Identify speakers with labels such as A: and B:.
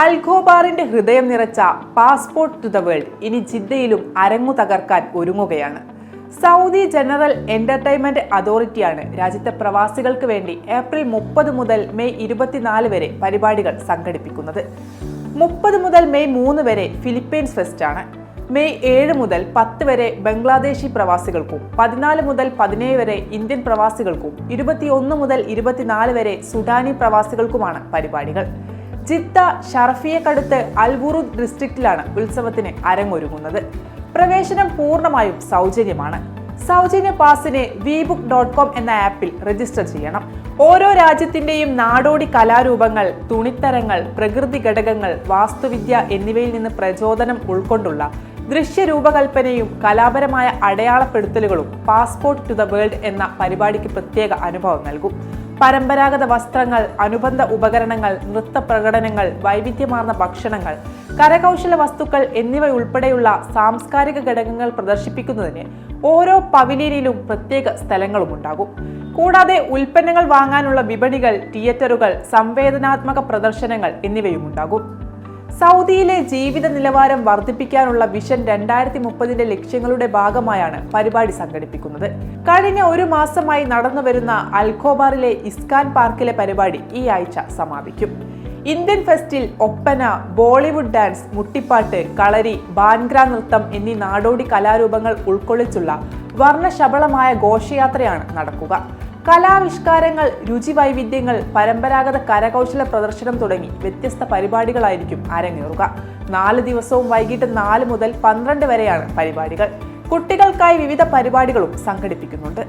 A: അൽഖോബാറിന്റെ ഹൃദയം നിറച്ച passport to the world ഇനി ജിദ്ദയിലും അരങ്ങു തകർക്കാൻ ഒരുങ്ങുകയാണ്. സൗദി ജനറൽ എന്റർടൈൻമെന്റ് അതോറിറ്റിയാണ് രാജ്യത്തെ പ്രവാസികൾക്ക് വേണ്ടി ഏപ്രിൽ മുപ്പത് മുതൽ മെയ് ഇരുപത്തിനാല് വരെ പരിപാടികൾ സംഘടിപ്പിക്കുന്നത്. മുപ്പത് മുതൽ മെയ് മൂന്ന് വരെ ഫിലിപ്പീൻസ് ഫെസ്റ്റ് ആണ്. മെയ് ഏഴ് മുതൽ പത്ത് വരെ ബംഗ്ലാദേശി പ്രവാസികൾക്കും പതിനാല് മുതൽ പതിനേഴ് വരെ ഇന്ത്യൻ പ്രവാസികൾക്കും ഇരുപത്തിയൊന്ന് മുതൽ ഇരുപത്തിനാല് വരെ സുഡാനി പ്രവാസികൾക്കുമാണ് പരിപാടികൾ. ജിദ്ദ ഷറഫിയക്കടുത്ത് അൽബുറു ഡിസ്ട്രിക്റ്റിലാണ് ഉത്സവത്തിന് അരങ്ങൊരുങ്ങുന്നത്. പ്രവേശനം പൂർണമായും സൗജന്യമാണ്. സൗജന്യ പാസിന് വിബുക്ക് ഡോട്ട് കോം എന്ന ആപ്പിൽ രജിസ്റ്റർ ചെയ്യണം. ഓരോ രാജ്യത്തിന്റെയും നാടോടി കലാരൂപങ്ങൾ തുണിത്തരങ്ങൾ പ്രകൃതി ഘടകങ്ങൾ വാസ്തുവിദ്യ എന്നിവയിൽ നിന്ന് പ്രചോദനം ഉൾക്കൊണ്ടുള്ള ദൃശ്യരൂപകൽപ്പനയും കലാപരമായ അടയാളപ്പെടുത്തലുകളും പാസ്പോർട്ട് ടു ദ വേൾഡ് എന്ന പരിപാടിക്ക് പ്രത്യേക അനുഭവം നൽകും. പരമ്പരാഗത വസ്ത്രങ്ങൾ അനുബന്ധ ഉപകരണങ്ങൾ നൃത്ത പ്രകടനങ്ങൾ വൈവിധ്യമാർന്ന ഭക്ഷണങ്ങൾ കരകൗശല വസ്തുക്കൾ എന്നിവ ഉൾപ്പെടെയുള്ള സാംസ്കാരിക ഘടകങ്ങൾ പ്രദർശിപ്പിക്കുന്നതിന് ഓരോ പവിലിയനിലും പ്രത്യേക സ്ഥലങ്ങളും ഉണ്ടാകും കൂടാതെ ഉൽപ്പന്നങ്ങൾ വാങ്ങാനുള്ള വിപണികൾ തിയേറ്ററുകൾ സംവേദനാത്മക പ്രദർശനങ്ങൾ എന്നിവയും ഉണ്ടാകും സൗദിയിലെ ജീവിത നിലവാരം വർദ്ധിപ്പിക്കാനുള്ള വിഷൻ രണ്ടായിരത്തി മുപ്പതിന്റെ ലക്ഷ്യങ്ങളുടെ ഭാഗമായാണ് പരിപാടി സംഘടിപ്പിക്കുന്നത്. കഴിഞ്ഞ ഒരു മാസമായി നടന്നു വരുന്ന അൽഖോബാറിലെ ഇസ്കാൻ പാർക്കിലെ പരിപാടി ഈ ആഴ്ച സമാപിക്കും. ഇന്ത്യൻ ഫെസ്റ്റിൽ ഒപ്പന ബോളിവുഡ് ഡാൻസ് മുട്ടിപ്പാട്ട് കളരി ബാൻഗ്ര നൃത്തം എന്നീ നാടോടി കലാരൂപങ്ങൾ ഉൾക്കൊള്ളിച്ചുള്ള വർണശബളമായ ഘോഷയാത്രയാണ് നടക്കുക. കലാവിഷ്കാരങ്ങൾ രുചി വൈവിധ്യങ്ങൾ പരമ്പരാഗത കരകൗശല പ്രദർശനം തുടങ്ങി വ്യത്യസ്ത പരിപാടികളായിരിക്കും അരങ്ങേറുക. നാല് ദിവസവും വൈകിട്ട് നാല് മുതൽ പന്ത്രണ്ട് വരെയാണ് പരിപാടികൾ. കുട്ടികൾക്കായി വിവിധ പരിപാടികളും സംഘടിപ്പിക്കുന്നുണ്ട്.